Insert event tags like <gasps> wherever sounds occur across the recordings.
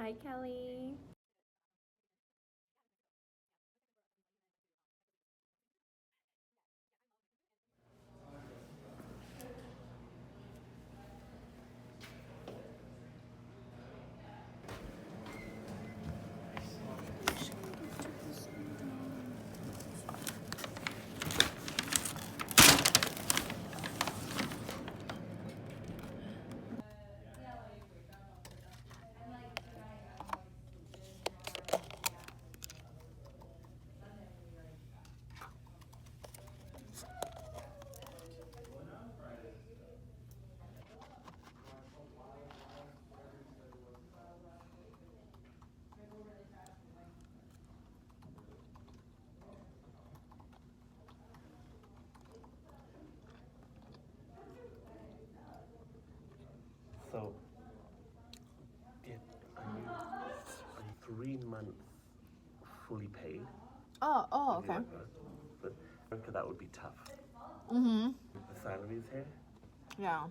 Hi, Kelly. So, did, are you, are you three months fully paid? Oh, oh, okay. But America, that would be tough. Mm-hmm. The salaries here. Yeah.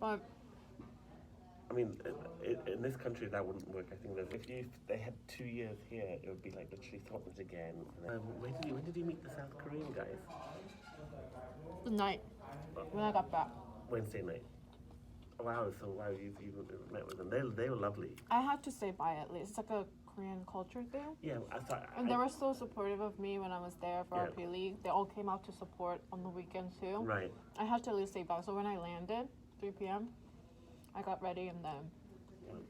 But I mean, in, in this country that wouldn't work. I think that if you if they had two years here, it would be like literally Scotland again. Um, when did you when did you meet the South Korean guys? the night when I got back, Wednesday night. Wow, so wow, you've, you met with them. They they were lovely. I had to say bye at least. It's like a Korean culture thing. Yeah, I thought. And I, they were so supportive of me when I was there for our Yeah. P League. They all came out to support on the weekend too. right. I had to at least say bye. So when I landed, 3 p.m., I got ready and then,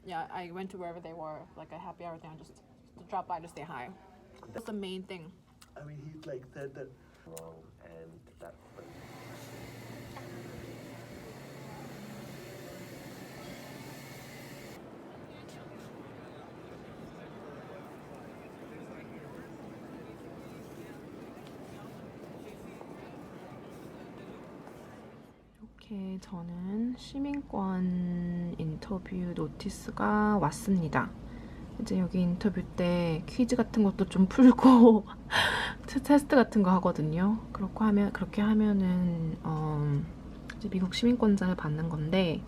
yeah, I went to wherever they were, like a happy hour thing, just to drop by to say hi. That's the main thing. I mean, he like said that wrong, and that's. 이렇게 저는 시민권 인터뷰 노티스가 왔습니다. 이제 여기 인터뷰 때 퀴즈 같은 것도 좀 풀고 <laughs> 테스트 같은 거 하거든요. 그렇고 하면 그렇게 하면은 어, 미국 시민권자를 받는 건데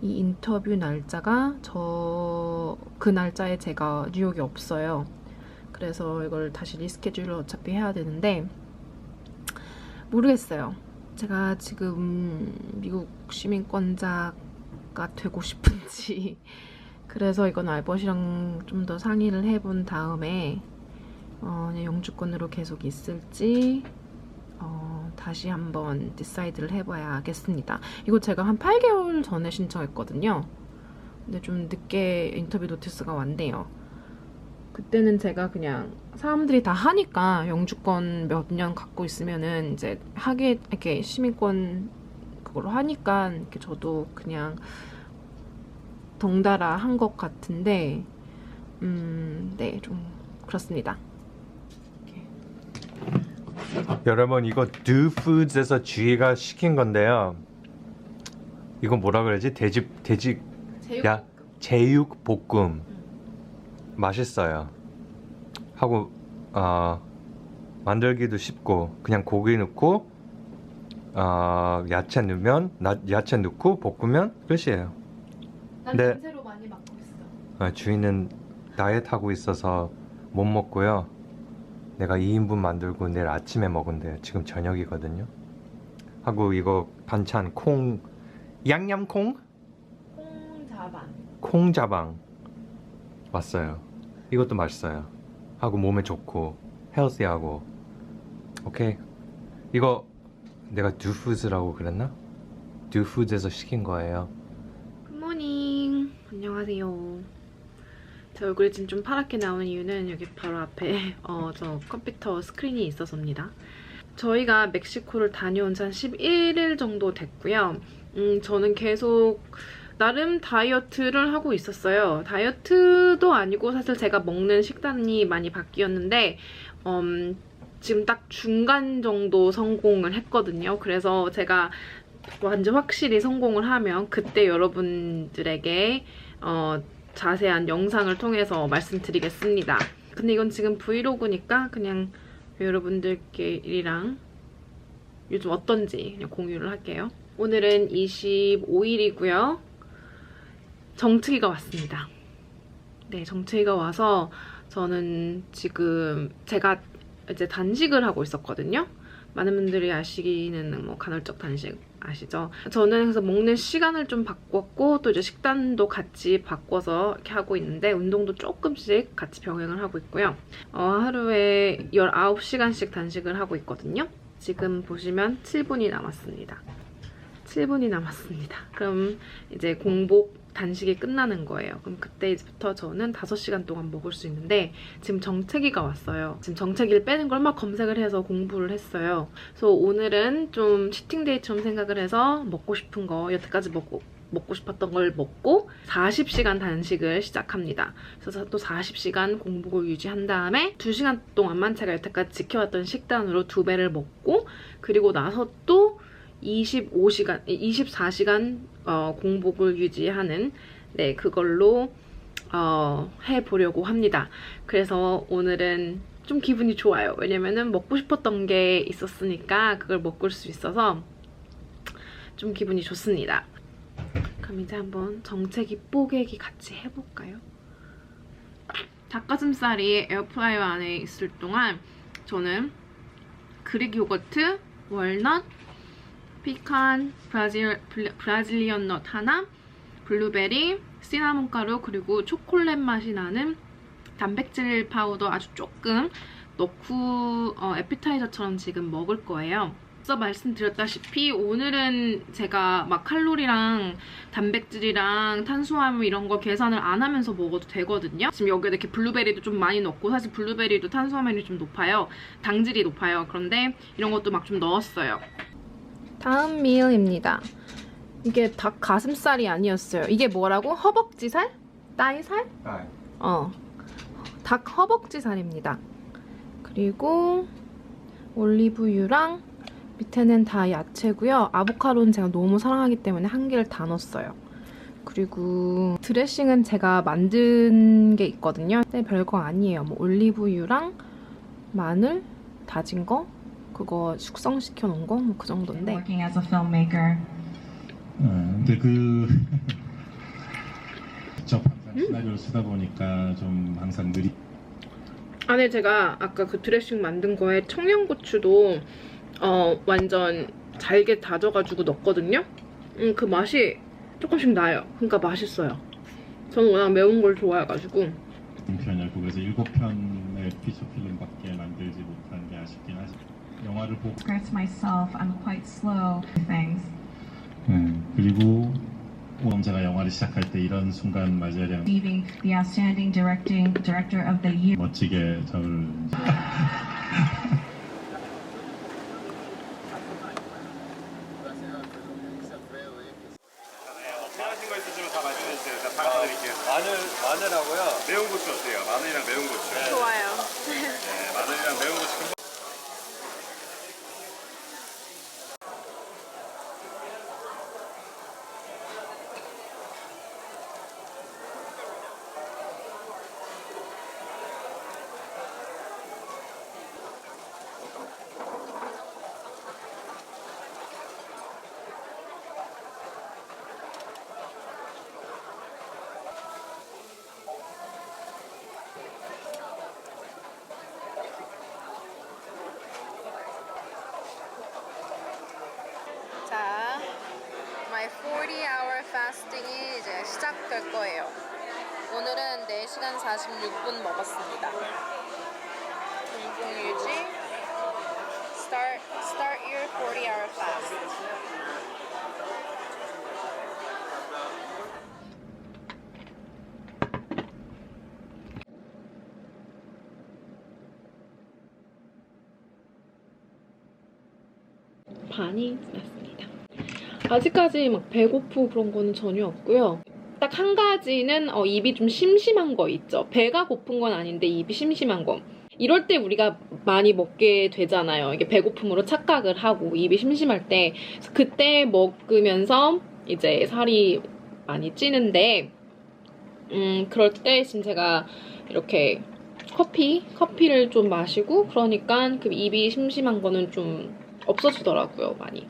이 인터뷰 날짜가 저 그 날짜에 제가 뉴욕에 없어요. 그래서 이걸 다시 리스케줄을 어차피 해야 되는데 모르겠어요. 제가 지금 미국 시민권자가 되고 싶은지 <laughs> 그래서 이건 알벗이랑 좀 더 상의를 해본 다음에 어, 영주권으로 계속 있을지 어, 다시 한번 디사이드를 해봐야겠습니다. 이거 제가 한 8개월 전에 신청했거든요. 근데 좀 늦게 인터뷰 노티스가 왔네요. 그때는 제가 그냥 사람들이 다 하니까 영주권 몇 년 갖고 있으면은 이제 하게 이렇게 시민권 그걸로 하니까 이렇게 저도 그냥 덩달아 한 것 같은데 음, 네, 좀 그렇습니다. 여러분 이거 Do Foods에서 주희가 시킨 건데요. 이거 뭐라 그러지? 돼지 돼지 야 제육 볶음 맛있어요. 하고 어, 만들기도 쉽고 그냥 고기 넣고 어, 야채 넣으면 나, 야채 넣고 볶으면 끝이에요. 난 네. 냄새로 많이 맡고 있어. 어, 주인은 다이어트 하고 있어서 못 먹고요. 내가 2인분 만들고 내일 아침에 먹은대요. 지금 저녁이거든요. 하고 이거 반찬 콩 양념콩 콩자반. 콩자방 왔어요. 이것도 맛있어요. 하고 몸에 좋고 헬시하고 오케이 이거 내가 두푸즈라고 그랬나? 두푸즈에서 시킨 거예요. 굿모닝. 안녕하세요. 제 얼굴이 지금 좀 파랗게 나오는 이유는 여기 바로 앞에 어, 저 컴퓨터 스크린이 있어서입니다. 저희가 멕시코를 다녀온 지 한 11일 정도 됐고요. 음, 저는 계속 나름 다이어트를 하고 있었어요. 다이어트도 아니고 사실 제가 먹는 식단이 많이 바뀌었는데 음, 지금 딱 중간 정도 성공을 했거든요. 그래서 제가 완전 확실히 성공을 하면 그때 여러분들에게 어, 자세한 영상을 통해서 말씀드리겠습니다. 근데 이건 지금 브이로그니까 그냥 여러분들끼리랑 요즘 어떤지 공유를 할게요. 오늘은 25일이고요. 정특이가 왔습니다. 네, 정체기가 와서 저는 지금 제가 이제 단식을 하고 있었거든요. 많은 분들이 아시기는 뭐 간헐적 단식 아시죠? 저는 그래서 먹는 시간을 좀 바꿨고 또 이제 식단도 같이 바꿔서 이렇게 하고 있는데 운동도 조금씩 같이 병행을 하고 있고요. 어, 하루에 19시간씩 단식을 하고 있거든요. 지금 보시면 7분이 남았습니다. 7분이 남았습니다. 그럼 이제 공복 단식이 끝나는 거예요. 그럼 그때 이제부터 저는 5시간 동안 먹을 수 있는데 지금 정체기가 왔어요. 지금 정체기를 빼는 걸 막 검색을 해서 공부를 했어요. 그래서 오늘은 좀 치팅데이처럼 생각을 해서 먹고 싶은 거 여태까지 먹고 먹고 싶었던 걸 먹고 40시간 단식을 시작합니다. 그래서 또 40시간 공복을 유지한 다음에 2시간 동안만 제가 여태까지 지켜왔던 식단으로 두 배를 먹고 그리고 나서 또 25시간, 24시간 어, 공복을 유지하는 네 그걸로 어, 해보려고 합니다. 그래서 오늘은 좀 기분이 좋아요. 왜냐면은 먹고 싶었던 게 있었으니까 그걸 먹을 수 있어서 좀 기분이 좋습니다. 그럼 이제 한번 정체기 뽀개기 같이 해볼까요? 닭가슴살이 에어프라이어 안에 있을 동안 저는 그릭 요거트, 월넛, 피칸, 브라질, 블- 브라질리언 넛 하나, 블루베리, 시나몬 가루, 그리고 초콜릿 맛이 나는 단백질 파우더 아주 조금 넣고 어, 에피타이저처럼 지금 먹을 거예요. 앞서 말씀드렸다시피 오늘은 제가 막 칼로리랑 단백질이랑 탄수화물 이런 거 계산을 안 하면서 먹어도 되거든요. 지금 여기에 이렇게 블루베리도 좀 많이 넣고 사실 블루베리도 탄수화물이 좀 높아요. 당질이 높아요. 그런데 이런 것도 막 좀 넣었어요. 다음 미일입니다. 이게 닭 가슴살이 아니었어요. 이게 뭐라고? 허벅지살? 따이살? 어. 닭 허벅지살입니다. 그리고 올리브유랑 밑에는 다 야채고요. 아보카도는 제가 너무 사랑하기 때문에 한 개를 다 넣었어요. 그리고 드레싱은 제가 만든 게 있거든요. 근데 별거 아니에요. 뭐 올리브유랑 마늘 다진 거 그거 숙성시켜 놓은 거 뭐 그 정도인데 working as a filmmaker. 어, 근데 그 <laughs> 직접 항상 시나리오를 쓰다 보니까 좀 항상 느리. 안에 제가 아까 그 드레싱 만든 거에 청양고추도 어, 완전 잘게 다져가지고 넣었거든요. 음, 그 맛이 조금씩 나요. 그러니까 맛있어요. 저는 워낙 매운 걸 좋아해가지고 편이었고 그래서 일곱 편의 피처 필름밖에 만들지 못한 게 아쉽긴 하죠. 영화를 보고 Script myself, I'm quite slow with things. 네, 그리고 오늘 제가 영화를 시작할 때 이런 순간 맞아야 되는 Receiving the outstanding directing director of the year. 멋지게 저를 <laughs> 40-hour fasting이 이제 시작될 거예요. 오늘은 4시간 46분 먹었습니다. 공복 유지. Start, start your 40-hour fast. 반이 지났습니다. 아직까지 막 배고프고 그런 거는 전혀 없고요. 딱 한 가지는 어, 입이 좀 심심한 거 있죠. 배가 고픈 건 아닌데 입이 심심한 거. 이럴 때 우리가 많이 먹게 되잖아요. 이게 배고픔으로 착각을 하고 입이 심심할 때 그때 먹으면서 이제 살이 많이 찌는데 음 그럴 때 지금 제가 이렇게 커피 커피를 좀 마시고 그러니까 그 입이 심심한 거는 좀 없어지더라고요 많이.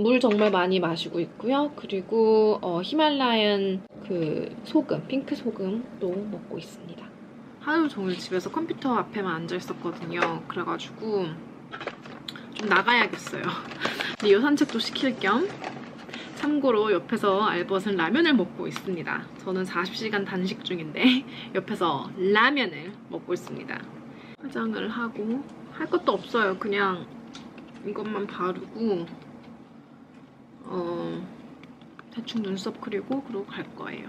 물 정말 많이 마시고 있고요. 그리고 어, 히말라얀 그 소금, 핑크 소금도 먹고 있습니다. 하루 종일 집에서 컴퓨터 앞에만 앉아 있었거든요. 그래가지고 좀 나가야겠어요. 리오 산책도 시킬 겸 참고로 옆에서 알벗은 라면을 먹고 있습니다. 저는 40시간 단식 중인데 <laughs> 옆에서 라면을 먹고 있습니다. 화장을 하고 할 것도 없어요. 그냥 이것만 바르고 어, 대충 눈썹 그리고 그러고 갈 거예요.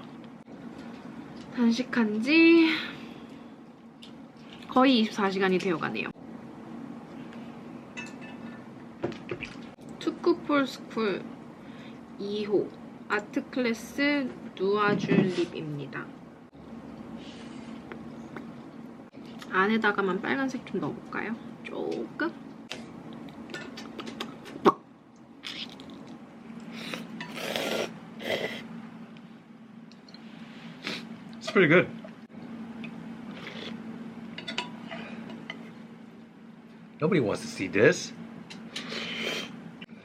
단식한 지 거의 24시간이 되어가네요. 투쿠폴 스쿨 2호 아트 클래스 누아줄 립입니다. 안에다가만 빨간색 좀 넣어볼까요? 조금? It's pretty good. Nobody wants to see this.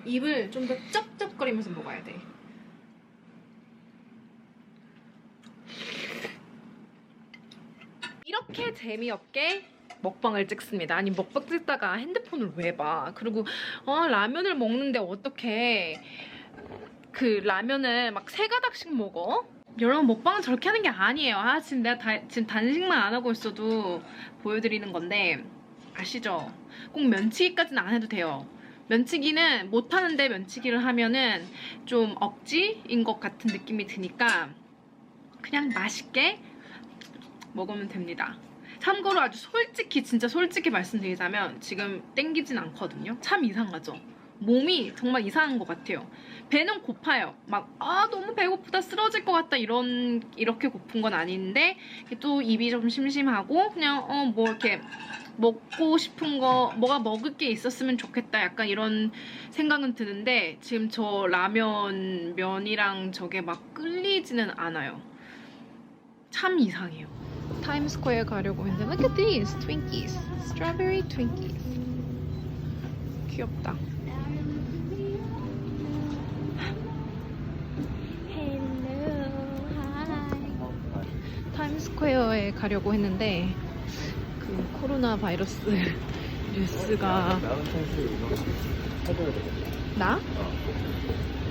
입을 좀 더 쩝쩝거리면서 먹어야 돼. 이렇게 재미없게 먹방을 찍습니다. 아니 먹방 찍다가 핸드폰을 왜 봐? 그리고 어, 라면을 먹는데 어떻게 그 라면을 막 세 가닥씩 먹어? 여러분 먹방은 저렇게 하는 게 아니에요. 아 지금 내가 다, 지금 단식만 안 하고 있어도 보여드리는 건데 아시죠? 꼭 면치기까지는 안 해도 돼요. 면치기는 못하는데 면치기를 하면은 좀 억지인 것 같은 느낌이 드니까 그냥 맛있게 먹으면 됩니다. 참고로 아주 솔직히 진짜 솔직히 말씀드리자면 지금 땡기진 않거든요. 참 이상하죠. 몸이 정말 이상한 것 같아요. 배는 고파요. 막 아 너무 배고프다 쓰러질 것 같다 이런 이렇게 고픈 건 아닌데 또 입이 좀 심심하고 그냥 어 뭐 이렇게 먹고 싶은 거 뭐가 먹을 게 있었으면 좋겠다 약간 이런 생각은 드는데 지금 저 라면 면이랑 저게 막 끌리지는 않아요. 참 이상해요. 타임스퀘어 가려고 했는데 look at these Twinkies, strawberry Twinkies. 귀엽다. 가려고 했는데 그 코로나 바이러스 <laughs> 뉴스가 나?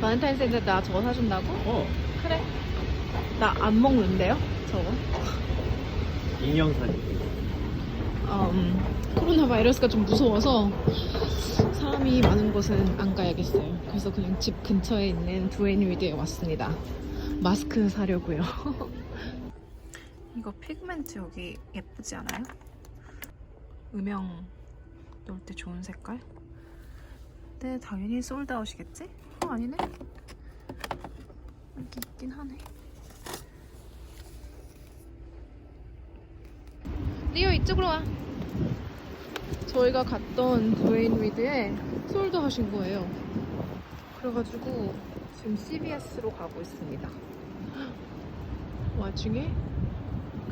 바렌타인데이 때나 저거 사준다고? 어. 그래. 나 안 먹는데요? 저거. 인형 사진. 음, 코로나 바이러스가 좀 무서워서 사람이 많은 곳은 안 가야겠어요. 그래서 그냥 집 근처에 있는 두에니위드에 왔습니다. 마스크 사려고요. <laughs> 이거 피그멘트 여기 예쁘지 않아요? 음영 넣을 때 좋은 색깔? 근데 당연히 솔드아웃이겠지? 어 아니네? 여기 있긴 하네. 리오 이쪽으로 와. 저희가 갔던 드웨인 위드에 솔드 하신 거예요. 그래가지고 지금 CBS로 가고 있습니다. <gasps> 와중에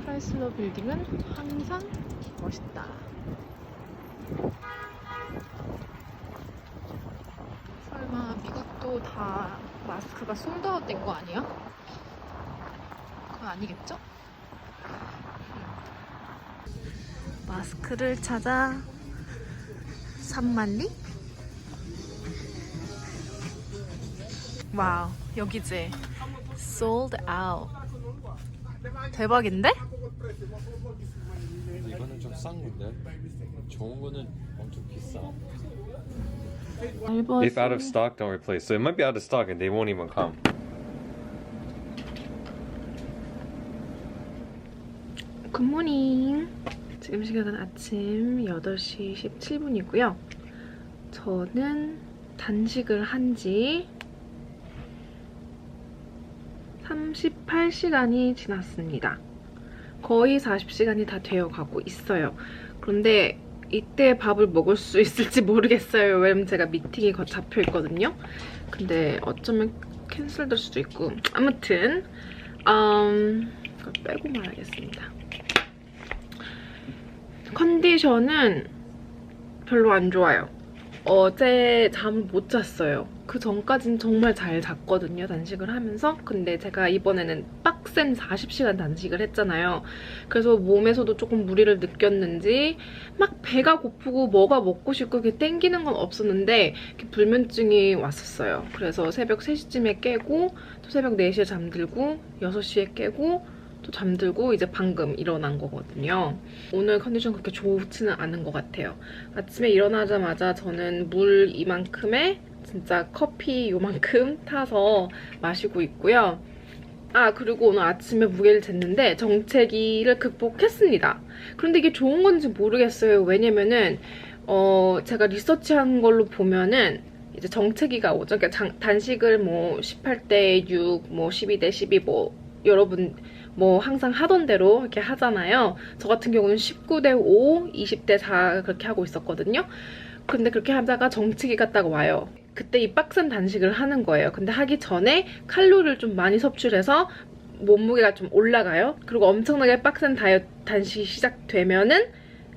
크라이슬러 빌딩은 항상 멋있다. 설마 미국도 다 마스크가 솔드아웃 된 거 아니야? 그거 아니겠죠? 마스크를 찾아 3만리? 와우 여기지 sold out 대박인데? 싼 건데. 좋은 거는 엄청 비싸. If out of stock, don't replace. So it might be out of stock and they won't even come. 굿모닝 지금 시간은 아침 8시 17분이고요 저는 단식을 한 지 38시간이 지났습니다 거의 40시간이 다 되어 가고 있어요. 그런데 이때 밥을 먹을 수 있을지 모르겠어요. 왜냐면 제가 미팅이 거- 잡혀 있거든요. 근데 어쩌면 캔슬될 수도 있고. 아무튼 음, 빼고 말하겠습니다. 컨디션은 별로 안 좋아요. 어제 잠을 못 잤어요. 그 전까진 정말 잘 잤거든요, 단식을 하면서. 근데 제가 이번에는 빡센 40시간 단식을 했잖아요. 그래서 몸에서도 조금 무리를 느꼈는지 막 배가 고프고 뭐가 먹고 싶고 이렇게 땡기는 건 없었는데 불면증이 왔었어요. 그래서 새벽 3시쯤에 깨고 또 새벽 4시에 잠들고 6시에 깨고 또 잠들고 이제 방금 일어난 거거든요. 오늘 컨디션 그렇게 좋지는 않은 것 같아요. 아침에 일어나자마자 저는 물 이만큼에 진짜 커피 요만큼 <laughs> 타서 마시고 있고요. 아 그리고 오늘 아침에 무게를 쟀는데 정체기를 극복했습니다. 그런데 이게 좋은 건지 모르겠어요. 왜냐면은 어 제가 리서치한 걸로 보면은 이제 정체기가 오죠. 그러니까 장- 단식을 뭐 18대 6, 뭐 12대 12, 뭐 여러분 뭐 항상 하던 대로 이렇게 하잖아요. 저 같은 경우는 19대 5, 20대 4 그렇게 하고 있었거든요. 근데 그렇게 하다가 정치기가 딱 와요. 그때 이 빡센 단식을 하는 거예요. 근데 하기 전에 칼로리를 좀 많이 섭취를 해서 몸무게가 좀 올라가요. 그리고 엄청나게 빡센 다이어트 단식이 시작되면은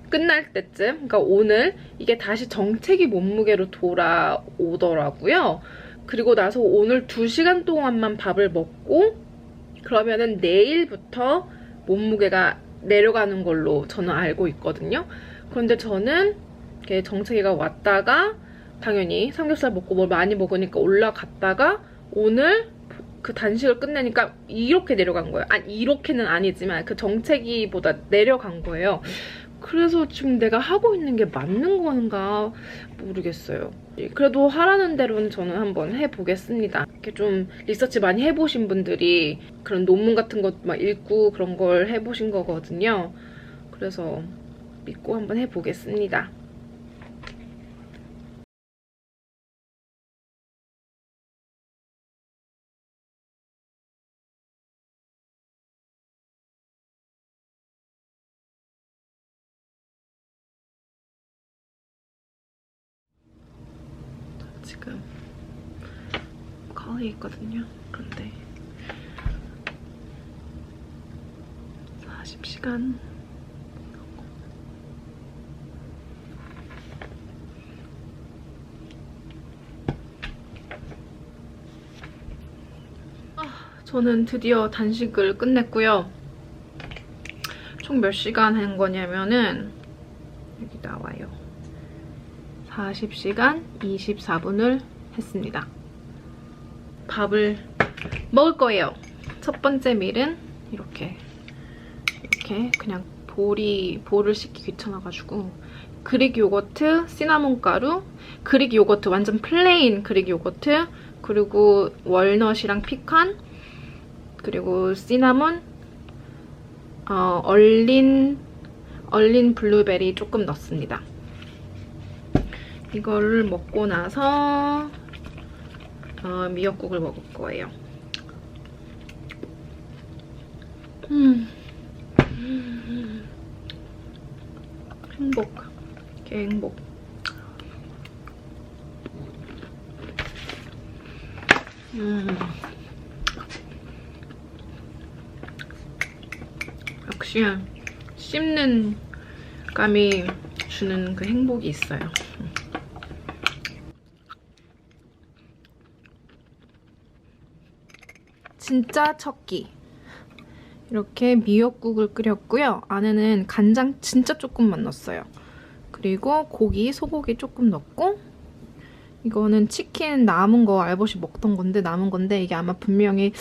끝날 때쯤, 그러니까 오늘 이게 다시 정체기 몸무게로 돌아오더라고요. 그리고 나서 오늘 2시간 동안만 밥을 먹고 그러면은 내일부터 몸무게가 내려가는 걸로 저는 알고 있거든요. 그런데 저는 이렇게 정체기가 왔다가 당연히 삼겹살 먹고 뭘 많이 먹으니까 올라갔다가 오늘 그 단식을 끝내니까 이렇게 내려간 거예요. 아니 이렇게는 아니지만 그 정체기보다 내려간 거예요. 그래서 지금 내가 하고 있는 게 맞는 건가 모르겠어요. 그래도 하라는 대로는 저는 한번 해보겠습니다. 이렇게 좀 리서치 많이 해보신 분들이 그런 논문 같은 것 막 읽고 그런 걸 해보신 거거든요. 그래서 믿고 한번 해보겠습니다. 지금 거리 있거든요. 그런데 40시간 저는 드디어 단식을 끝냈고요. 총 몇 시간 한 거냐면은 여기 나와요. 40시간 24분을 했습니다. 밥을 먹을 거예요. 첫 번째 밀은 이렇게 이렇게 그냥 볼이 볼을 씻기 귀찮아가지고 그릭 요거트, 시나몬 가루, 그릭 요거트 완전 플레인 그릭 요거트 그리고 월넛이랑 피칸 그리고 시나몬 어, 얼린 얼린 블루베리 조금 넣습니다. 이거를 먹고 나서 어, 미역국을 먹을 거예요. 음. 음. 행복. 개 행복. 음. 역시 씹는 감이 주는 그 행복이 있어요. 진짜 첫 끼. 이렇게 미역국을 끓였고요. 안에는 간장 진짜 조금만 넣었어요. 그리고 고기, 소고기 조금 넣고 이거는 치킨 남은 거 알버시 먹던 건데 남은 건데 이게 아마 분명히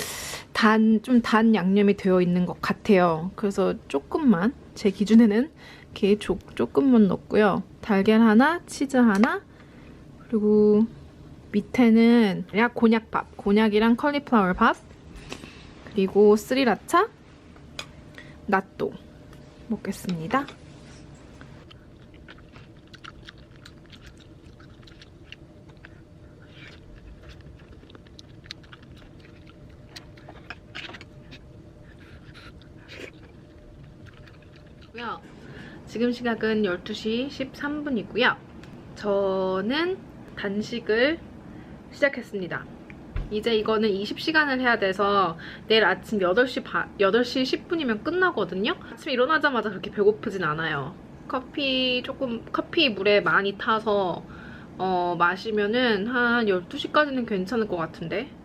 단, 좀 단 양념이 되어 있는 것 같아요. 그래서 조금만, 제 기준에는 이렇게 조, 조금만 넣었고요. 달걀 하나, 치즈 하나, 그리고 밑에는 그냥 곤약밥, 곤약이랑 컬리플라워 밥, 그리고 스리라차, 낫또 먹겠습니다. 지금 시각은 12시 13분이고요. 저는 단식을 시작했습니다. 이제 이거는 20시간을 해야 돼서 내일 아침 8시, 바, 8시 10분이면 끝나거든요. 아침에 일어나자마자 그렇게 배고프진 않아요. 커피 조금 커피 물에 많이 타서 어, 마시면은 한 12시까지는 괜찮을 것 같은데.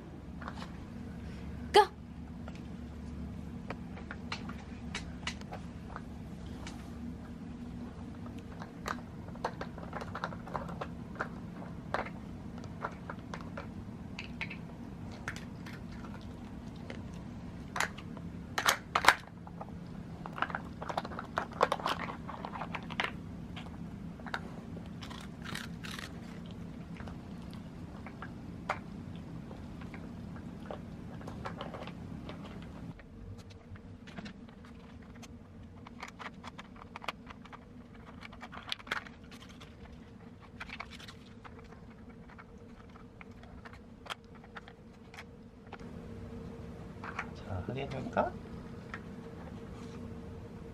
확인할까?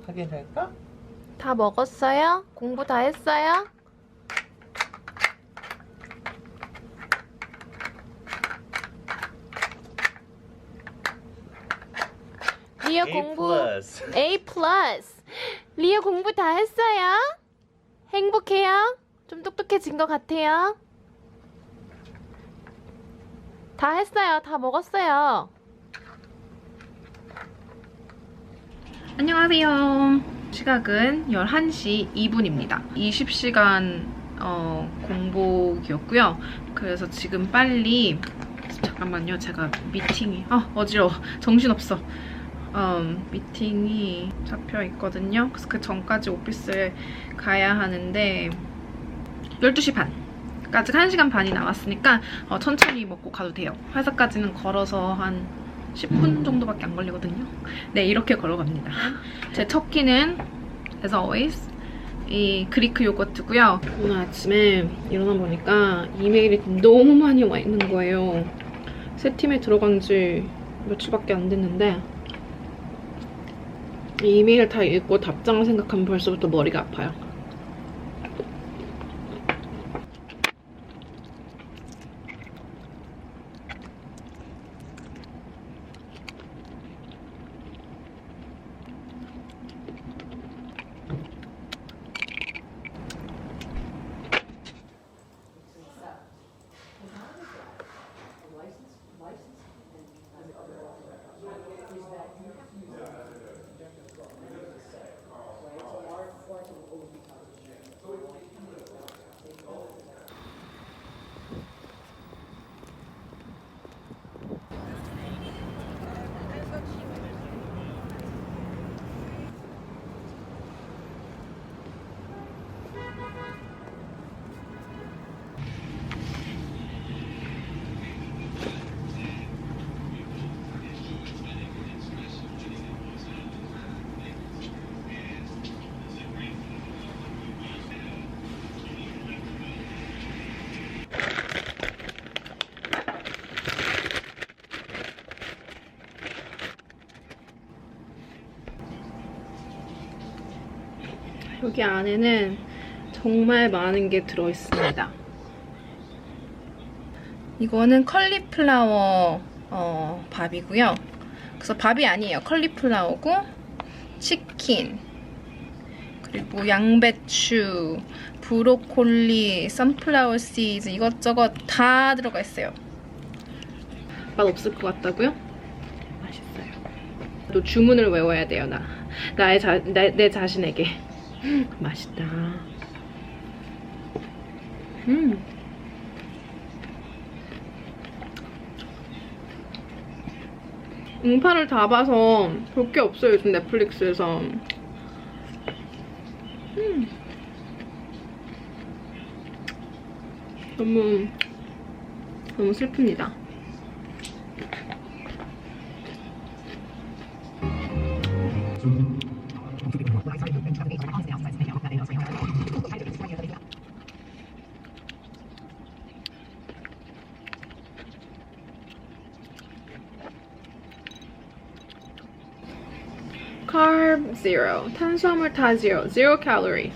확인할까? 다 먹었어요? 공부 다 했어요? 리오 공부 플러스. A 플러스. 리오 공부 다 했어요? 행복해요? 좀 똑똑해진 것 같아요? 다 했어요. 다 먹었어요. 안녕하세요. 시각은 11시 2분입니다. 20시간 어, 공복이었고요. 그래서 지금 빨리 잠깐만요. 제가 미팅이 아 어지러워. 정신없어. 음, 미팅이 잡혀 있거든요. 그래서 그 전까지 오피스에 가야 하는데 12시 반까지 1시간 반이 남았으니까 어, 천천히 먹고 가도 돼요. 회사까지는 걸어서 한 10분 정도밖에 안 걸리거든요. 네, 이렇게 걸어갑니다. 제 첫 끼는 as always 이 그리크 요거트고요. 오늘 아침에 일어나 보니까 이메일이 너무 많이 와 있는 거예요. 새 팀에 들어간 지 며칠밖에 안 됐는데 이 이메일 다 읽고 답장을 생각하면 벌써부터 머리가 아파요. 여기 안에는 정말 많은 게 들어있습니다. 이거는 컬리플라워 어, 밥이고요. 그래서 밥이 아니에요. 컬리플라워고 치킨 그리고 양배추, 브로콜리, 선플라워 시즈 이것저것 다 들어가 있어요. 맛 없을 것 같다고요? 맛있어요. 또 주문을 외워야 돼요, 나. 나의 자, 내, 내 자신에게. 맛있다. 음. 응파를 다 봐서 볼 게 없어요, 요즘 넷플릭스에서. 음. 너무, 너무 슬픕니다. Carb zero. 탄수화물 다 zero. Zero calorie.